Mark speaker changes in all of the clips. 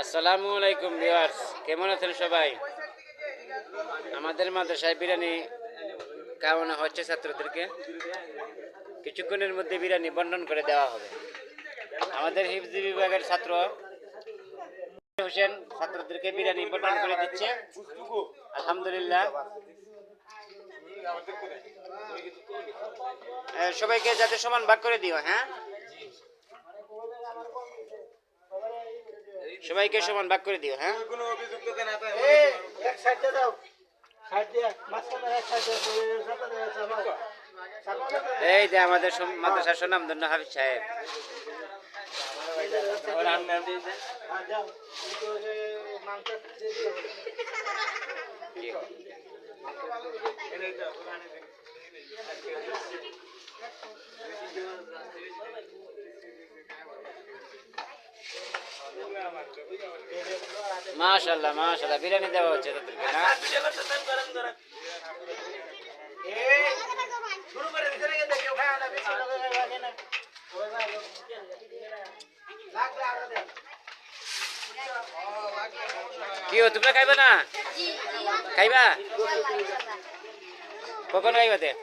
Speaker 1: আসসালামু আলাইকুম ভিউয়ার্স, কেমন আছেন সবাই? আমাদের মাদ্রাসায় বিরিয়ানি খাওয়ানো হচ্ছে ছাত্রদেরকে। কিছুক্ষণের মধ্যে বিরিয়ানি বন্টন করে দেওয়া হবে। আমাদের হিফজি বিভাগের ছাত্র হোসেন ছাত্রদেরকে বিরিয়ানি বন্টন করে দিচ্ছে। আলহামদুলিল্লাহ। সবাইকে যাতে সমান ভাগ করে দিও হ্যাঁ? সবাইকে সমান ভাগ করে দিও হ্যাঁ?
Speaker 2: কোনো অভিযুক্তকে না পায়
Speaker 3: এই, এক সাইডে দাও।
Speaker 1: যে আমাদের সম- মাদ্রাসার সুনামধন্য হাফিজ সাহেব।
Speaker 3: আর যাও
Speaker 1: মাশাল্লাহ মাশাল্লাহ বিরিয়ানি দেওয়া হচ্ছে তাদেরকে না। কি ও, তোমরা খাইবা না? খাইবা? কখন খাইবাতে কি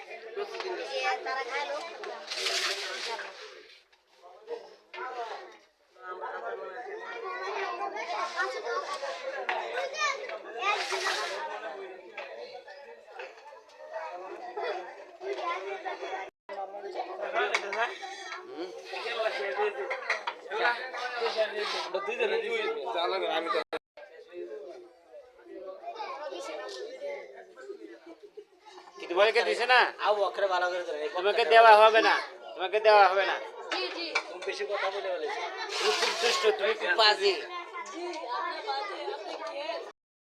Speaker 1: তোমাকে দিছে না
Speaker 3: আও অক্ষরে ভালো করে ধরে
Speaker 1: তোমাকে দেওয়া হবে না তোমাকে দেওয়া হবে না।
Speaker 3: বেশি কথা বলে বলেছে।
Speaker 1: তুমি খুব দুষ্ট তুমি খুব বাজে Yes.